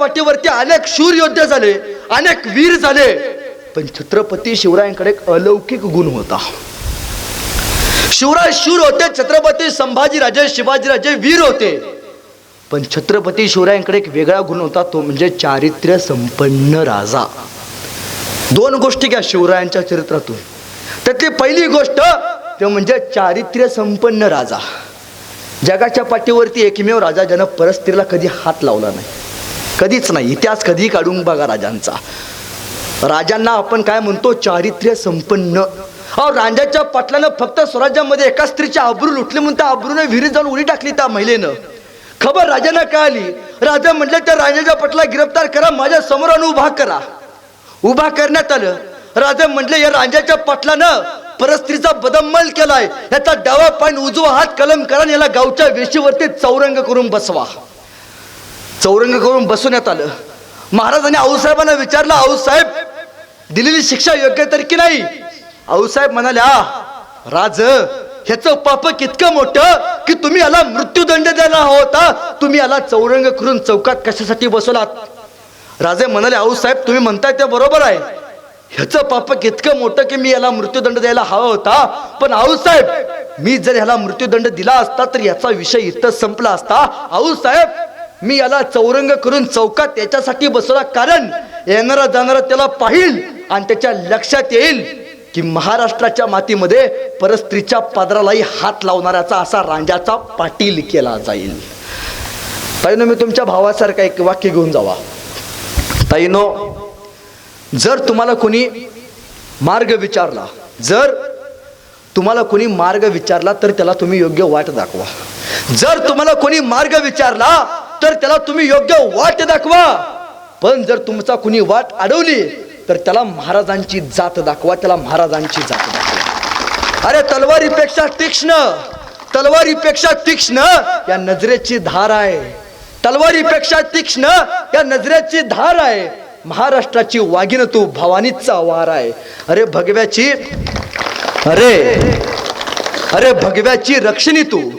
पाठीवरती अनेक शूर योद्धे झाले अनेक वीर झाले. पण छत्रपती शिवरायांकडे एक अलौकिक गुण होता. शिवराय शूर होते छत्रपती संभाजीराजे शिवाजीराजे वीर होते. पण छत्रपती शिवरायांकडे एक वेगळा गुण होता तो म्हणजे चारित्र्य संपन्न राजा. दोन गोष्टी घ्या शिवरायांच्या चरित्रातून. त्यातली पहिली गोष्ट ते म्हणजे चारित्र्य संपन्न राजा. जगाच्या पाठीवरती एकमेव राजा ज्यानं परस्त्रीला कधी हात लावला नाही. कधीच नाही. इतिहास कधी काढून बघा राजांचा. राजांना आपण काय म्हणतो? चारित्र्य संपन्न. अहो राजाच्या पाटलानं फक्त स्वराज्यामध्ये एका स्त्रीची आबरू लुटली म्हणून त्या आबरूने विहिरीत जाऊन उडी टाकली त्या महिलेनं. खबर राजांना कळाली. राजा म्हटलं त्या राजाच्या पटला गिरफ्तार करा माझ्यासमोर आणून उभा करा. उभा करण्यात आलं. राजा म्हटलं या राजाच्या पाटलानं परस्त्रीचा बदमल केलाय. याचा डावा पाणी उजवा हात कलम करा याला गावच्या वेशीवरती चौरंग करून बसवा. चौरंग करून बसवण्यात आलं. महाराजांनी आऊसाहेबांना विचारलं आऊसाहेब दिलेली शिक्षा योग्य तर की नाही? आऊसाहेब म्हणाल्या राज ह्याचं पाप कितकं मोठं की तुम्ही याला मृत्यूदंड द्यायला होता तुम्ही याला चौरंग करून चौकात कशासाठी बसवलात? राजे म्हणाले आऊसाहेब तुम्ही म्हणताय ते बरोबर आहे. ह्याचं पाप कितकं मोठं की मी याला मृत्यूदंड द्यायला हवा होता? पण आऊसाहेब मी जर ह्याला मृत्यूदंड दिला असता तर याचा विषय इथं संपला असता. आऊसाहेब मी याला चौरंग करून चौकात याच्यासाठी बसवला कारण येणारा जाणारा त्याला पाहिल आणि त्याच्या लक्षात येईल की महाराष्ट्राच्या मातीमध्ये परस्त्रीच्या पदरालाही हात लावणाऱ्याचा असा रांजाचा पाटील केला जाईल. ताईनो मी तुमच्या भावासारखं एक वाक्य घेऊन जावा. ताईनो जर तुम्हाला कोणी मार्ग विचारला जर तुम्हाला कोणी मार्ग विचारला तर त्याला तुम्ही योग्य वाट दाखवा. जर तुम्हाला कोणी मार्ग विचारला तर त्याला तुम्ही योग्य वाट दाखवा. पण जर तुमचा कुणी वाट अडवली तर त्याला महाराजांची जात दाखवा त्याला महाराजांची जात दाखवा. अरे तलवारीपेक्षा तीक्ष्ण तलवारीपेक्षा तीक्ष्ण या नजरेची धार आहे. तलवारीपेक्षा तीक्ष्ण या नजरेची धार आहे. महाराष्ट्राची वागिन तू भवानीचा वार आहे. अरे भगव्याची अरे अरे भगव्याची रक्षणी तू.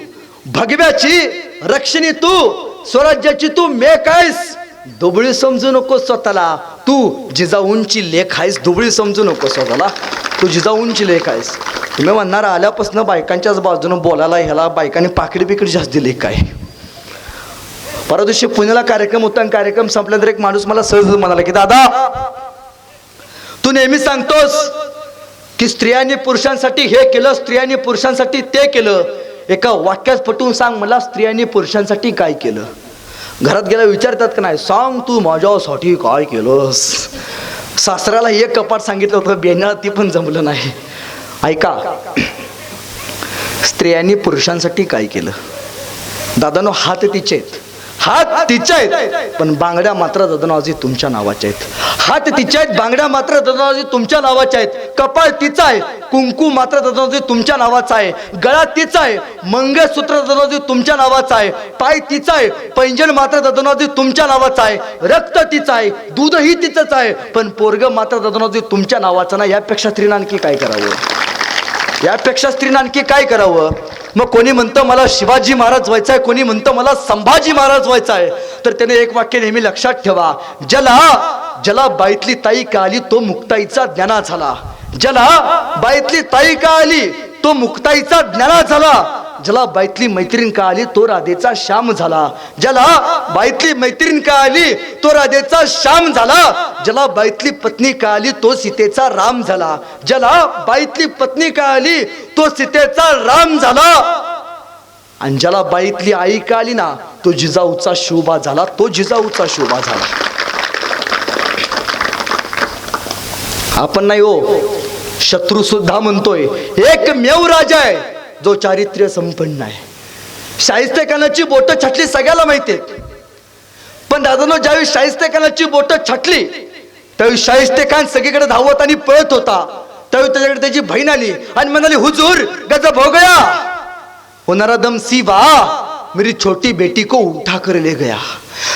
भगव्याची रक्षणी तू. स्वराज्याची तू मेक आहेस. दुबळी समजू नको स्वतःला. तू जिजाऊंची लेख आहेस. दुबळी समजू नको स्वतःला. तू जिजाऊंची लेख आहेस. तुम्ही म्हणणार आल्यापासून बायकांच्याच बाजूनं बोलायला ह्याला बायकांनी पाकडी बिकडी जास्त दिली काय परवा दिवशी पुण्याला कार्यक्रम होता आणि कार्यक्रम संपल्यानंतर एक माणूस मला सहज म्हणाला की दादा तू नेहमी सांगतोस की स्त्रियांनी पुरुषांसाठी हे केलं स्त्रियांनी पुरुषांसाठी ते केलं. एका वाक्यात पटवून सांग मला स्त्रियांनी पुरुषांसाठी काय केलं? घरात गेला विचारतात का नाही? सांग तू माझ्यासाठी काय केलंस? सासऱ्याला एक कपाट सांगितलं होतं बेण्याला ती पण जमलं नाही. ऐका स्त्रियांनी पुरुषांसाठी काय केलं? दादानो हात तिचे आहेत. हात तिच्या आहेत. पण बांगड्या मात्र ददनावाजी तुमच्या नावाच्या आहेत. हात तिच्या आहेत बांगड्या मात्र दादानाजी तुमच्या नावाच्या आहेत. कपाळ तिचा आहे कुंकू मात्र दादानाजी तुमच्या नावाचा आहे. गळा तिचा आहे मंगळसूत्र दादानाजी तुमच्या नावाचा आहे. पाय तिचा आहे पैंजण मात्र दादानाजी तुमच्या नावाचा आहे. रक्त तिचं आहे दूधही तिचंच आहे. पण पोरग मात्र दादानाजी तुमच्या नावाचा ना यापेक्षा स्त्रीनं आणखी काय करावं? यापेक्षा स्त्रीनं आणखी काय करावं? मग कोणी म्हणतं मला शिवाजी महाराज व्हायचं आहे कोणी म्हणतं मला संभाजी महाराज व्हायचं आहे तर त्याने एक वाक्य नेहमी लक्षात ठेवा. ज्याला ज्याला बाईतली ताई का आली तो मुक्ताईचा ज्ञाना झाला. ज्याला बाईतली ताई का आली तो मुक्ताईचा ज्ञाना झाला. ज्याला बाईतली मैत्रीण का आली तो राधेचा श्याम झाला. ज्याला बाईतली मैत्रीण का आली तो राधेचा श्याम झाला. ज्याला बाईतली पत्नी का आली तो सीतेचा राम झाला. ज्याला बाईतली पत्नी का आली तो सीतेचा राम झाला. आणि ज्याला बाईतली आई का आली ना तो जिजाऊचा शोभा झाला तो जिजाऊचा शोभा झाला. आपण नाही हो शत्रू सुद्धा म्हणतोय एकमेव राजा आहे. जो चारित्र्य संपन्न आहे. शाहिस्तेखानाची बोटं बोट सगळ्याला माहिती आहे. पण दादानो ज्यावेळी शाहिस्तेखानाची बोटं बोट त्यावेळी शाहिस्तेखान सगळीकडे धावत आणि पळत होता. त्यावेळी त्याच्याकडे त्याची बहीण आली आणि म्हणाली हुजूर गज भोगया हो होणारा दम सी वा मेरी छोटी बेटी को उठा कर ले गया.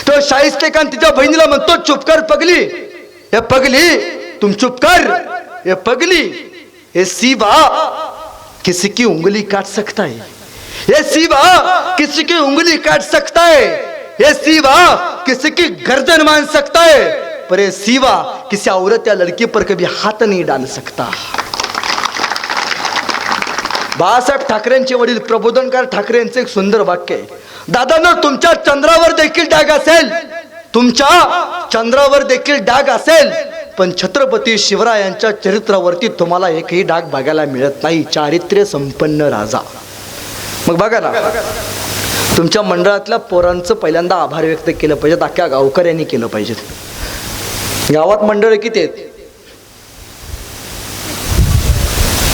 तो शाहिस्ते खान तिच्या बहिणीला म्हणतो चुप कर पगली हे पगली तुम चुप कर हे पगली हे सी बा किसी की उंगली काट सकता है? ये सीबा किसी की उंगली काट सकता है? ये सीवा किसी की गर्दन मान सकता है? पर ये सीवा किसी औरत या लड़की पर कभी हाथ नहीं डाल सकता। बाळासाहेब ठाकरेंचे वडील प्रबोधनकार ठाकरे यांचं एक सुंदर वाक्य आहे. दादांनो तुमच्या चंद्रावर देखील डाग असेल. तुमच्या चंद्रावर देखील डाग असेल. पण छत्रपती शिवरायांच्या चरित्रावरती तुम्हाला एकही डाग बघायला मिळत नाही. चारित्र्य संपन्न राजा. मग बघा ना तुमच्या मंडळातल्या पोरांचं पहिल्यांदा आभार व्यक्त केलं पाहिजे अख्ख्या गावकऱ्यांनी केलं पाहिजे. गावात मंडळ किती आहेत?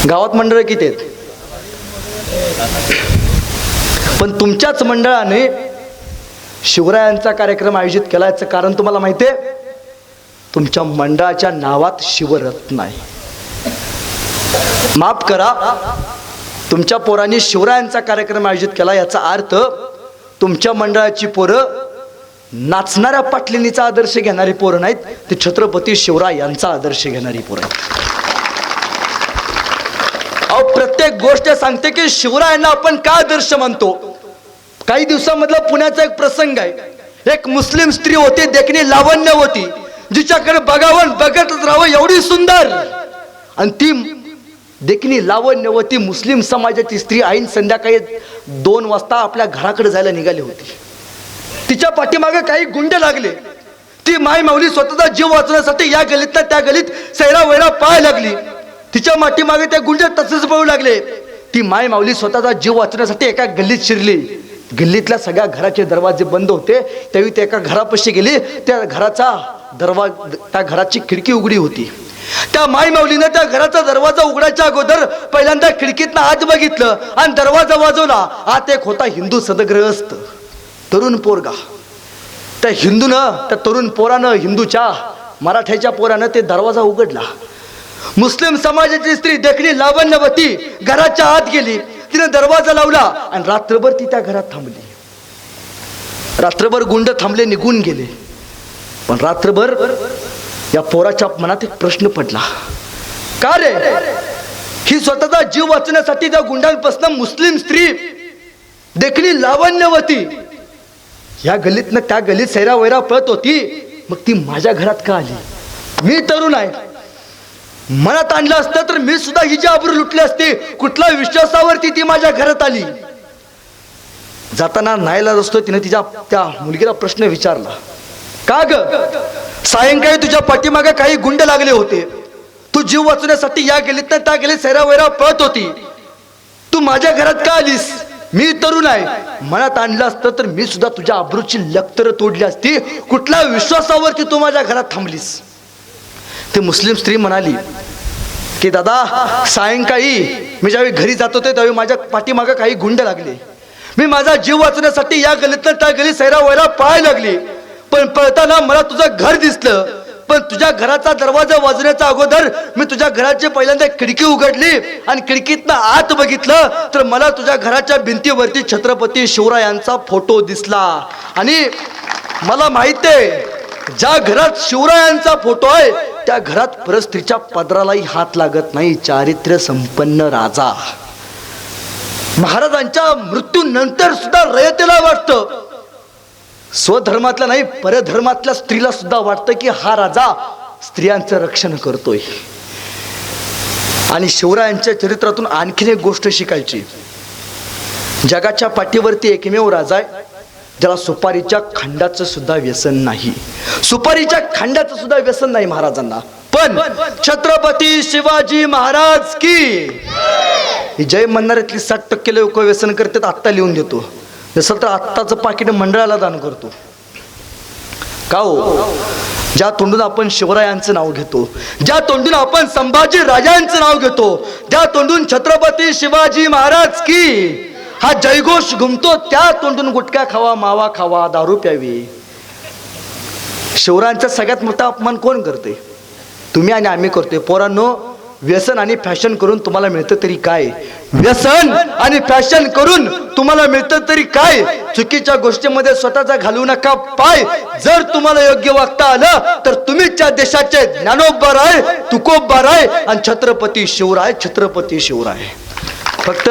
गावात मंडळ किती आहेत? पण तुमच्याच मंडळाने शिवरायांचा कार्यक्रम आयोजित केला याचं कारण तुम्हाला माहिती आहे तुमच्या मंडळाच्या नावात शिवरत्न आहे. माफ करा तुमच्या पोरांनी शिवरायांचा कार्यक्रम आयोजित केला याचा अर्थ तुमच्या मंडळाची पोरं नाचणाऱ्या पाटलिनीचा आदर्श घेणारी पोरं नाहीत ते छत्रपती शिवराय यांचा आदर्श घेणारी पोरं आहेत. अहो प्रत्येक गोष्ट सांगते की शिवरायांना आपण का आदर्श मानतो काही दिवसामधला पुण्याचा एक प्रसंग आहे. एक मुस्लिम स्त्री होती देखणी लावण्य होती. जिच्याकडे बघावं बघतच राहावं एवढी सुंदर. आणि ती देखणी लावण्यवती मुस्लिम समाजाची स्त्री आईन संध्याकाळी दोन वाजता आपल्या घराकडे जायला निघाली होती. तिच्या पाठीमागे काही गुंडे लागले. ती माय माऊली स्वतःचा जीव वाचवण्यासाठी या गलीत त्या गलीत सैरा वैरा पाय लागली. तिच्या माठीमागे त्या गुंडे तसेच पळू लागले. ती माय माऊली स्वतःचा जीव वाचवण्यासाठी एका गल्लीत शिरली. गल्लीतल्या सगळ्या घराचे दरवाजे बंद होते. त्यावेळी ते एका घरापाशी गेली. त्या घराचा दरवा त्या घराची खिडकी उघडी होती. त्या माय माऊलीनं त्या घराचा दरवाजा उघडायच्या अगोदर पहिल्यांदा खिडकीतनं आत बघितलं आणि दरवाजा वाजवला. आत एक होता हिंदू सदग्रहस्थ तरुण पोरगा. त्या हिंदूनं त्या तरुण पोरानं हिंदूच्या मराठ्याच्या पोरानं ते दरवाजा उघडला. मुस्लिम समाजाची स्त्री देखणी लावण्यवती घराच्या आत गेली. तिनं दरवाजा लावला आणि रात्रभर ती त्या घरात थांबली. रात्रभर गुंड थांबले निघून गेले. पण रात्रभर या पोराच्या मनात एक प्रश्न पडला. का रे? ही स्वतःचा जीव वाचण्यासाठी त्या गुंडांपासून मुस्लिम स्त्री देखणी लावण्यवती. या गलीतनं त्या गलीत सैरा वैरा पळत होती. मग ती माझ्या घरात का आली? मी तरुण आहे. मनात आणलं असतं तर मी सुद्धा हिची आबरू लुटली असते कुठल्या विश्वासावरती ती माझ्या घरात आली? जाताना नायला असतो तिने तिच्या त्या मुलगीला प्रश्न विचारला. का ग? सायंकाळी तुझ्या पाठीमागे काही गुंड लागले होते. तू जीव वाचवण्यासाठी या गेलीत त्या गेली सैरा वैरा पळत होती. तू माझ्या घरात का आलीस? मी तरुण आहे. मनात आणलं असतं तर मी सुद्धा तुझ्या अब्रूची लक्तर तोडली असती. कुठल्या विश्वासावरती तू माझ्या घरात थांबलीस? ती मुस्लिम स्त्री म्हणाली की दादा सायंकाळी मी ज्यावेळी घरी जात होते त्यावेळी माझ्या पाठीमागं काही गुंड लागले. मी माझा जीव वाचण्यासाठी या गलीतनं त्या गली सैरा वैरा पाय लागली. पण पळताना मला तुझं घर दिसलं. पण तुझ्या घराचा दरवाजा वाजण्याच्या अगोदर मी तुझ्या घराची पहिल्यांदा खिडकी उघडली आणि खिडकीतनं आत बघितलं तर मला तुझ्या घराच्या भिंतीवरती छत्रपती शिवरायांचा फोटो दिसला. आणि मला माहीत आहे ज्या घरात शिवरायांचा फोटो आहे त्या घरात परस्त्रीच्या पदरालाही हात लागत नाही चारित्र्य संपन्न राजा. महाराजांच्या मृत्यूनंतर सुद्धा रयतेला वाटतं. स्वधर्मातल्या नाही परधर्मातल्या स्त्रीला सुद्धा वाटतं की हा राजा स्त्रियांचं रक्षण करतोय. आणि शिवरायांच्या चरित्रातून आणखीन एक गोष्ट शिकायची. जगाच्या पाठीवरती एकमेव राजा आहे. ज्याला सुपारीच्या खांडाचं सुद्धा व्यसन नाही. सुपारीच्या खांडाचं सुद्धा व्यसन नाही महाराजांना. पण छत्रपती शिवाजी महाराज की? जय म्हणणाऱ्यातली साठ टक्के लोक व्यसन करतात आत्ता लिहून देतो. जसं तर आत्ताचं पाकिट मंडळाला दान करतो. का हो? ज्या तोंडून आपण शिवरायांचं नाव घेतो ज्या तोंडून आपण संभाजी राजांचं नाव घेतो ज्या तोंडून छत्रपती शिवाजी महाराज की? हा जयघोष घुमतो त्या तोंडून गुटखा खावा मावा खावा दारू प्यावी. शिवरायांचा सगळ्यात मोठा अपमान कोण करते? तुम्ही आणि आम्ही करतोय. पोरांनो व्यसन आणि फॅशन करून तुम्हाला मिळतं तरी काय? व्यसन आणि फॅशन करून तुम्हाला मिळतं तरी काय? चुकीच्या गोष्टीमध्ये स्वतःचा घालू नका पाय. जर तुम्हाला योग्य वागता आलं तर तुम्हीच त्या देशाचे ज्ञानोबा आहे तुकोबा आहे आणि छत्रपती शिवराय छत्रपती शिवराय. फक्त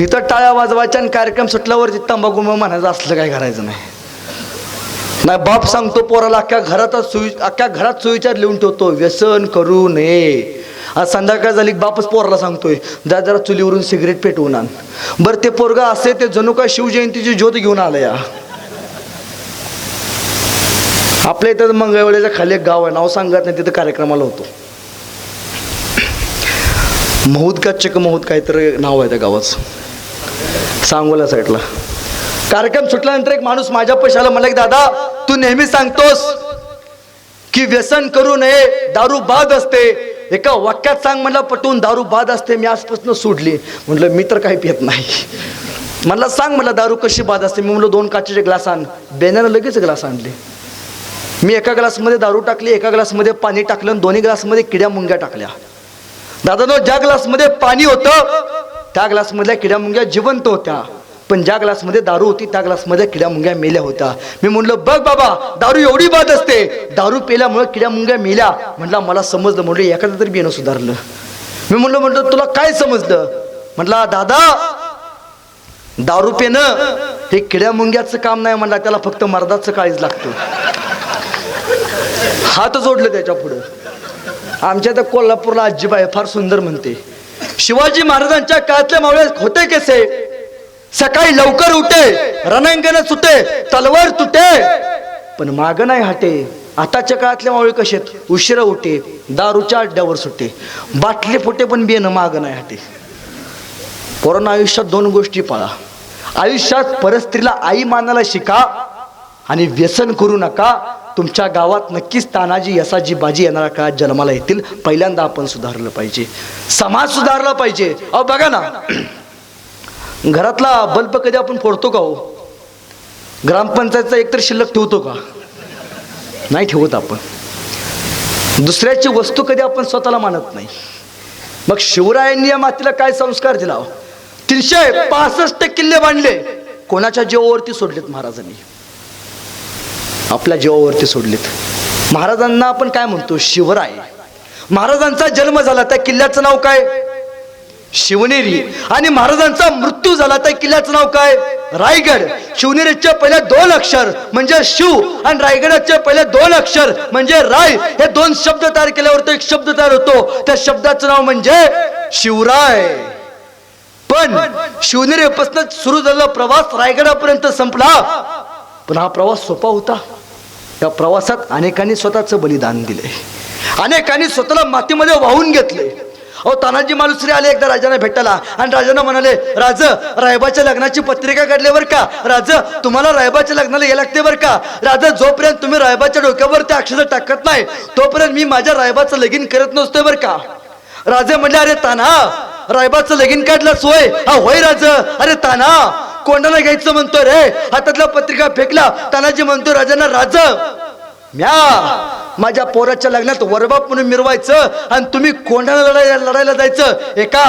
इथं टाळ्या वाजवायच्या आणि कार्यक्रम सुटल्यावर तंबाखू म्हणायचं असलं काय करायचं नाही. नाही बाप सांगतो पोराला अख्ख्या घरातच सुवि अख्ख्या घरात सुविचार लिहून ठेवतो व्यसन करू नये. आज संध्याकाळ झाली की बापच पोराला सांगतोय जा जरा चुलीवरून सिगरेट पेटवून आण. बरं ते पोरगा असे ते जणू काय शिवजयंतीची ज्योत घेऊन आलं या आपल्या इथं मंगळवेळेच्या खाली एक गाव आहे नाव सांगत नाही तिथं कार्यक्रमाला होतो. महूद का चक महूद काहीतरी नाव आहे त्या गावाचं. सांगोला साईडला कार्यक्रम सुटल्यानंतर एक माणूस माझ्या पैशाला म्हणला की दादा तू नेहमी सांगतोस की व्यसन करू नये दारू बाद असते. एका वाक्यात सांग म्हणला पटवून दारू बाद असते मी आजपासून सोडली. म्हटलं मी तर काही पित नाही. मला सांग मला दारू कशी बाद असते. मी म्हणलं दोन काचेचे ग्लास आण. बेण्यानं लगेच ग्लास आणले. मी एका ग्लासमध्ये दारू टाकली एका ग्लासमध्ये पाणी टाकलं आणि दोन्ही ग्लासमध्ये किड्या मुंग्या टाकल्या. दादानो ज्या ग्लासमध्ये पाणी होतं त्या ग्लासमधल्या किड्या मुंग्या जिवंत होत्या. पण ज्या ग्लासमध्ये दारू होती त्या ग्लासमध्ये किड्या मुंग्या मेल्या होत्या. मी म्हणलं बघ बाबा दारू एवढी बाद असते. दारू पेल्यामुळे किड्या मुंग्या मेल्या. म्हटलं मला समजलं. म्हणलं एखादं तरी बियाणं सुधारलं. मी म्हणलं म्हटलं तुला काय समजलं? म्हटला दादा दारू पेन हे किड्या मुंग्याचं काम नाही. म्हणला त्याला फक्त मर्दाचं काळीच लागतं. हात जोडलं त्याच्या पुढं. आमच्या त्या कोल्हापूरला आजीबाई फार सुंदर म्हणते. शिवाजी महाराजांच्या काळातल्या मावळ्यात होते कसे? सकाळी लवकर उठे रणांगण सुटे तलवार तुटे. पण माग नाही हाटे. आताच्या काळातल्या मावळे कसे आहेत? उशिरा उठे दारूच्या अड्ड्यावर सुटे. बाटले फुटे पण बियाणं माग नाही हाटे. पोरांना आयुष्यात दोन गोष्टी पाळा. आयुष्यात परस्त्रीला आई मानायला शिका आणि व्यसन करू नका. तुमच्या गावात नक्कीच तानाजी यसाजी बाजी येणाऱ्या काळात जन्माला येतील. पहिल्यांदा आपण सुधारलं पाहिजे. समाज सुधारला पाहिजे. अहो बघा ना. घरातला बल्ब कधी आपण फोडतो का हो? ग्रामपंचायतचा एकतर शिल्लक ठेवतो का? नाही ठेवत आपण. दुसऱ्याची वस्तू कधी आपण स्वतःला मानत नाही. मग शिवरायांनी या मातीला काय संस्कार दिला हो? तीनशे पासष्ट किल्ले बांधले. कोणाच्या जीवावरती सोडलेत महाराजांनी? आपल्या जीवावरती सोडलेत. महाराजांना आपण काय म्हणतो? शिवराय. महाराजांचा जन्म झाला त्या किल्ल्याचं नाव काय? शिवनेरी. आणि महाराजांचा मृत्यू झाला त्या किल्ल्याचं नाव काय? रायगड. शिवनेरीचे पहिले दोन अक्षर म्हणजे शिव आणि रायगडाचे पहिले दोन अक्षर म्हणजे राय. हे दोन शब्द तयार केल्यावर तो एक शब्द तयार होतो. त्या शब्दाचं नाव म्हणजे शिवराय. पण शिवनेरीपासून सुरू झालेला प्रवास रायगडापर्यंत संपला. पण हा प्रवास सोपा होता. या प्रवासात अनेकांनी स्वतःचं बलिदान दिले. अनेकांनी स्वतःला मातीमध्ये वाहून घेतले. अहो तानाजी मालुसरे आले एकदा राजांना भेटायला आणि राजांना म्हणाले राज रायबाच्या लग्नाची पत्रिका काढली बरं का? राज तुम्हाला रायबाच्या लग्नाला ये लागते बरं का? राजा जोपर्यंत तुम्ही रायबाच्या डोक्यावर ते अक्षर टाकत नाही तोपर्यंत मी माझ्या रायबाचं लगीन करत नसतोय बरं का? राजे म्हणले अरे ताना रायबाचं लगीन काढलं सोय हा होय राज. अरे ताना कोणाला घ्यायचं म्हणतो रे. हातातला पत्रिका फेकला तानाजी म्हणतो राजांना राज. म्या माझ्या पोराच्या लग्नात वरबाप म्हणून मिरवायचं आणि तुम्ही कोणाला लढायला लढायला जायचं. एका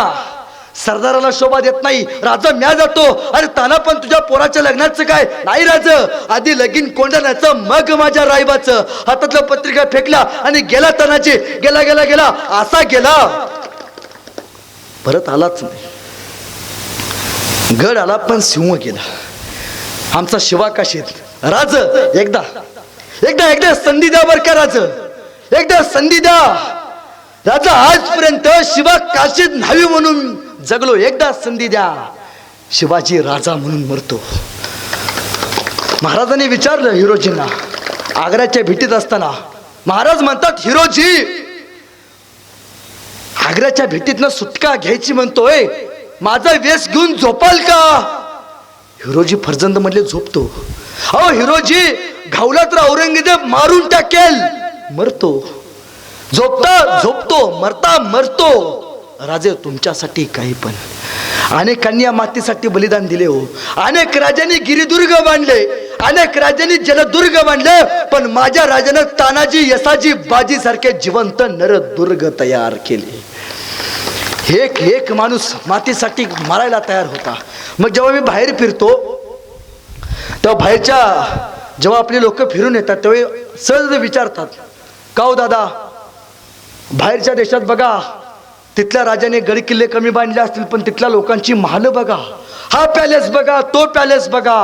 सरदाराला शोभा देत नाही. राजा म्या जातो. अरे ताना पण तुझ्या पोराच्या लग्नाचं काय? नाही राज. आधी लगीन कोंडाण्याचं मग माझ्या रायबाचं. हातातलं पत्रिका फेकला आणि गेला तानाजी. गेला गेला गेला. असा गेला. परत आलाच नाही. गड आला पण सिंह गेला. आमचा शिवाकाशीत राज एकदा. एकदा एकदा संधी द्या बर का राज. एकदा संधी द्या. राजा आजपर्यंत शिवा काशीत न्हावी म्हणून जगलो. एकदा संधी द्या. शिवाजी राजा म्हणून मरतो. महाराजांनी विचारलं हिरोजींना आग्र्याच्या भेटीत असताना. महाराज म्हणतात हिरोजी आग्र्याच्या भेटीतनं सुटका घ्यायची म्हणतोय. माझा वेश घेऊन झोपाल का? हिरोजी फर्जंद म्हणले झोपतो. अहो हिरोजी घावला तर औरंगजेब मारून टाकेल. मरतो. झोपता झोपतो मरता मरतो. राजे तुमच्यासाठी काही पण. अनेक कन्या मातीसाठी बलिदान दिले हो. अनेक राजांनी गिरिदुर्ग बांधले. अनेक राजांनी जलदुर्ग बांधले. पण माझ्या राजानं तानाजी यसाजी बाजी सारखे जिवंत नरदुर्ग तयार केले. एक एक माणूस मातीसाठी मारायला तयार होता. मग जेव्हा मी बाहेर फिरतो तेव्हा बाहेरच्या जेव्हा आपली लोक फिरून येतात तेव्हा सहज विचारतात का हो दादा बाहेरच्या देशात बघा तिथल्या राजाने गड किल्ले कमी बांधले असतील पण तिथल्या लोकांची महाल बघा. हा पॅलेस बघा तो पॅलेस बघा.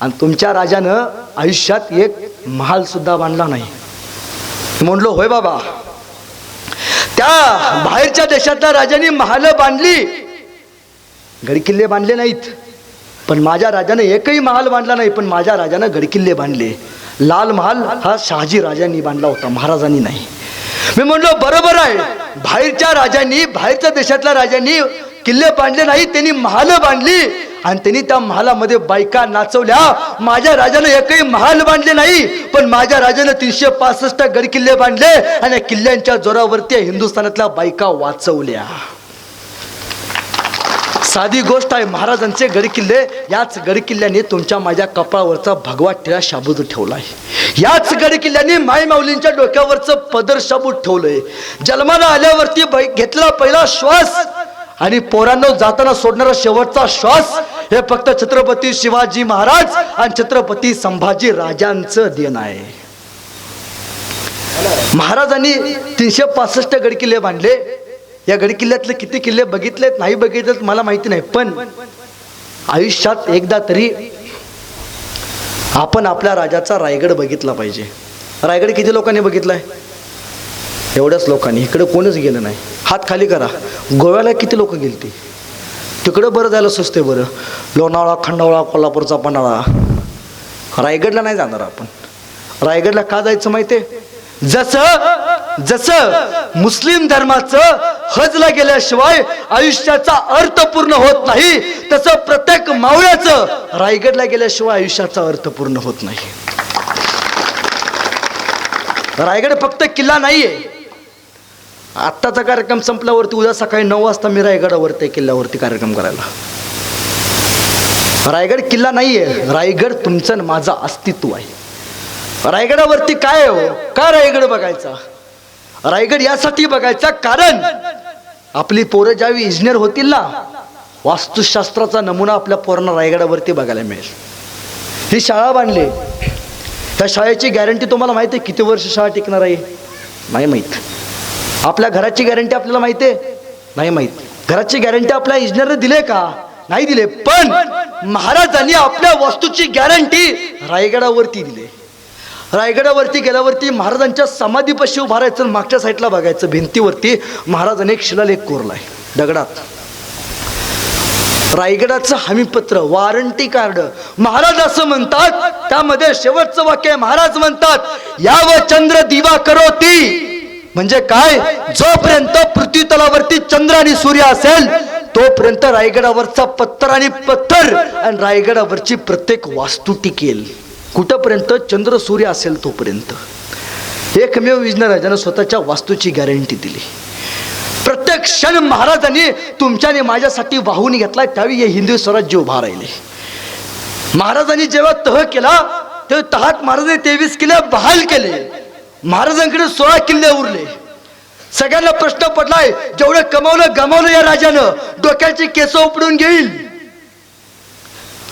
आणि तुमच्या राजानं आयुष्यात एक महाल सुद्धा बांधला नाही. म्हणलो होय बाबा त्या बाहेरच्या देशातल्या राजाने महाल बांधली. गडकिल्ले बांधले नाहीत. पण माझ्या राजाने एकही महाल बांधला नाही पण माझ्या राजानं गडकिल्ले बांधले. लाल महाल हा शहाजी राजांनी बांधला होता महाराजांनी नाही. मी म्हणलो बरोबर आहे. बाहेरच्या राजांनी बाहेरच्या देशातल्या राजांनी किल्ले बांधले नाही त्यांनी महाल बांधली. आणि त्यांनी त्या महालामध्ये बायका नाचवल्या. माझ्या राजानं एकही महाल बांधले नाही पण माझ्या राजानं तीनशे पासष्ट गड किल्ले बांधले आणि या किल्ल्यांच्या जोरावरती हिंदुस्थानातल्या बायका वाचवल्या. साधी गोष्ट आहे महाराजांचे गडकिल्ले याच गडकिल्ल्याने तुमच्या माझ्या कपाळावरचा भगवा टिळा शाबूत ठेवलाय. याच गडकिल्ल्याने माई माऊलींच्या डोक्यावरचं पदर शाबूत ठेवलंय. जन्माला आल्यावरती घेतला पहिला श्वास आणि पोरांनो जाताना सोडणारा शेवटचा श्वास हे फक्त छत्रपती शिवाजी महाराज आणि छत्रपती संभाजी राजांचं देण आहे. महाराजांनी तीनशे पासष्ट गडकिल्ले बांधले. या गडकिल्ल्यातले किती किल्ले बघितलेत नाही बघितलेत मला माहिती नाही पण आयुष्यात एकदा तरी आपण आपल्या राजाचा रायगड बघितला पाहिजे. रायगड किती लोकांनी बघितलाय? एवढ्याच लोकांनी इकडे कोणच गेलं नाही. हात खाली करा. गोव्याला किती लोक गेलती? तिकडं बरं जायला सुचते बरं. लोणावळा खंडावळा कोल्हापूरचा पन्हाळा. रायगडला नाही जाणार आपण. रायगडला का जायचं माहितीये? जसं जसं मुस्लिम धर्माचं हजला गेल्याशिवाय आयुष्याचा अर्थ पूर्ण होत नाही तसं प्रत्येक मावळ्याचं रायगडला गेल्याशिवाय आयुष्याचा अर्थ पूर्ण होत नाही. रायगड फक्त किल्ला नाहीये. आत्ताचा कार्यक्रम संपल्यावरती उद्या सकाळी नऊ वाजता मी रायगडावरती किल्ल्यावरती कार्यक्रम करायला. रायगड किल्ला नाही आहे रायगड तुमचं आणि माझं अस्तित्व आहे. रायगडावरती काय हो? का रायगड बघायचा? रायगड यासाठी बघायचा कारण आपली पोरं ज्यावेळी इंजिनियर होतील ना वास्तुशास्त्राचा नमुना आपल्या पोरांना रायगडावरती बघायला मिळेल. ही शाळा बांधली. त्या शाळेची गॅरंटी तुम्हाला माहिती आहे किती वर्ष शाळा टिकणार आहे? नाही माहीत. आपल्या घराची गॅरंटी आपल्याला माहिती आहे? नाही माहीत. घराची गॅरंटी आपल्या इंजिनियरने दिले का? नाही दिले पण महाराजांनी आपल्या वस्तूची गॅरंटी रायगडावरती दिली रायगडावरती गेल्यावरती महाराजांच्या समाधीपाशी उभा राहायचं आणि मागच्या साईडला बघायचं. भिंतीवरती महाराजांनी एक शिलालेख कोरलाय दगडात. रायगडाचं हमीपत्र वॉरंटी कार्ड महाराज असं म्हणतात त्यामध्ये शेवटचं वाक्य आहे, महाराज म्हणतात याव चंद्र दिवा करो ती म्हणजे काय? जोपर्यंत पृथ्वी तलावरती चंद्र आणि सूर्य असेल तोपर्यंत रायगडावरचा पत्थर आणि पत्थर आणि रायगडावरची प्रत्येक वास्तू टिकेल. कुठंपर्यंत? चंद्र सूर्य असेल तोपर्यंत. एकमेव विजणार ज्यानं स्वतःच्या वास्तूची गॅरंटी दिली. प्रत्येक क्षण महाराजांनी तुमच्या माझ्यासाठी वाहून घेतलाय त्यावेळी हे हिंदू स्वराज्य उभा राहिले. महाराजांनी जेव्हा तह केला तेव्हा तहात महाराजांनी तेवीस किल्ले बहाल केले. महाराजांकडे सोळा किल्ले उरले. सगळ्यांना प्रश्न पडलाय जेवढं कमावलं गमावलं या राजानं डोक्याची केस उपडून घेईल.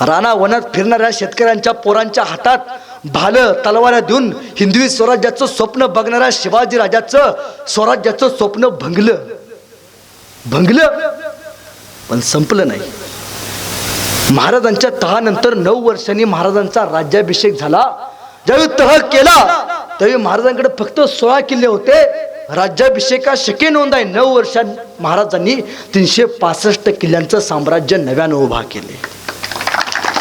राणा वनात फिरणाऱ्या शेतकऱ्यांच्या पोरांच्या हातात भाल तलवाऱ्या देऊन हिंदवी स्वराज्याचं स्वप्न बघणाऱ्या शिवाजी राजाचं स्वराज्याचं स्वप्न भंगलं. भंगलं? पण संपलं नाही. महाराजांच्या तहानंतर नऊ वर्षांनी महाराजांचा राज्याभिषेक झाला. ज्यावेळी तह केला त्यावेळी महाराजांकडे फक्त सोळा किल्ले होते. राज्याभिषेका शके नोंद आहे नऊ वर्षात महाराजांनी तीनशे पासष्ट किल्ल्यांचं साम्राज्य नव्यानं उभा केले.